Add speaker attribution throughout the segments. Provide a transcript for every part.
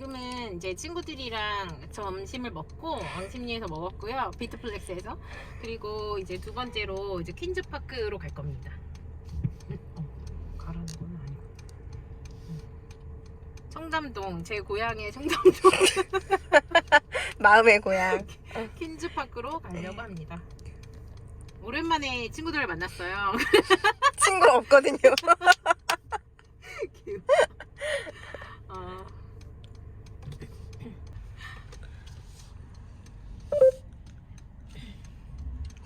Speaker 1: 지금은 이제 친구들이랑 점심을 먹고 왕십리에서 먹었고요. 비트플렉스에서. 그리고 이제 두 번째로 이제 퀸즈파크로 갈 겁니다. 어, 가라는 건 아니고. 음. 청담동, 제 고향의 청담동
Speaker 2: 마음의 고향.
Speaker 1: 퀸즈파크로 가려고 합니다. 오랜만에 친구들을 만났어요.
Speaker 2: 친구 없거든요.
Speaker 1: 귀여워. 어,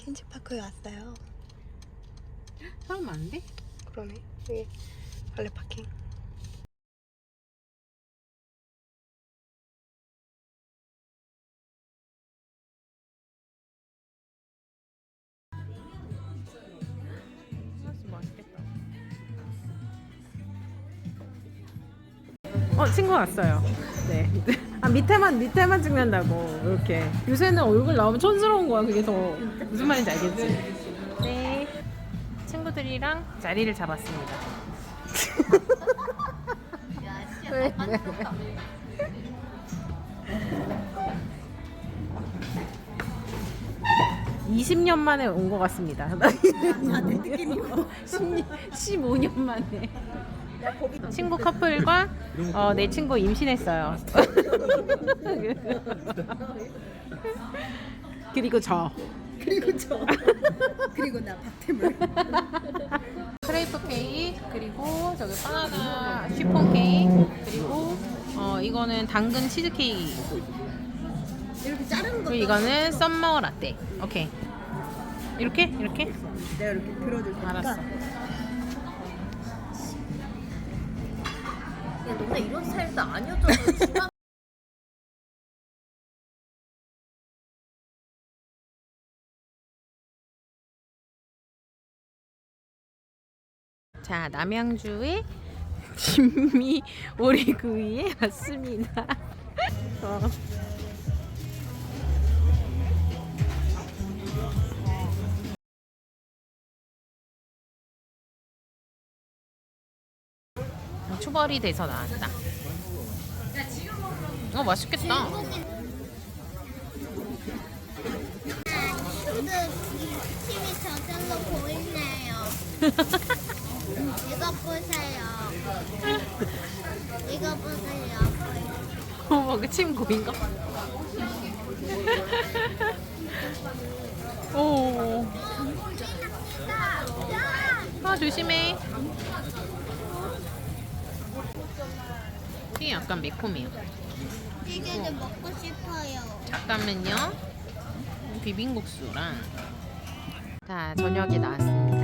Speaker 2: 퀸즈파크에 왔어요.
Speaker 1: 사람 많은데?
Speaker 2: 그러네. 여기 발레 파킹.
Speaker 1: 어 친구 왔어요. 네. 아 밑에만 밑에만 찍는다고 이렇게. 요새는 얼굴 나오면 촌스러운 거야. 그게 더 무슨 말인지 알겠지? 네. 친구들이랑 자리를 잡았습니다. 왜? 왜? 20년 만에 온 것 같습니다. 내 느낌이요. 15년 만에. 친구 커플과 어, 내 친구 임신했어요. 그리고 저.
Speaker 3: 그리고 저 그리고 나 박태물
Speaker 1: 크레이프 케이크 그리고 저기 바나나 쉬폰 케이크 그리고 어 이거는 당근 치즈 케이크
Speaker 3: 이렇게 자르는
Speaker 1: 그리고
Speaker 3: 것도
Speaker 1: 이거는 썸머 라떼. 오케이. 이렇게 이렇게
Speaker 3: 내가 이렇게 들어줄 테니까
Speaker 1: 알았어.
Speaker 4: 야 너네 이런 스타일도 아니었잖아 중학
Speaker 1: 자 남양주의 진미 오리구이에 왔습니다. 어. 초벌이 돼서 나왔다. 어 맛있겠다.
Speaker 5: 근데 힘이 저절로 보이네요. 이거 보세요. 이거 보세요.
Speaker 1: 어머 그침 고인가? 오. 아 조심해. 이 약간 매콤해요.
Speaker 5: 이게는 먹고 싶어요.
Speaker 1: 잠깐만요. 비빔국수랑 자 저녁이 나왔습니다.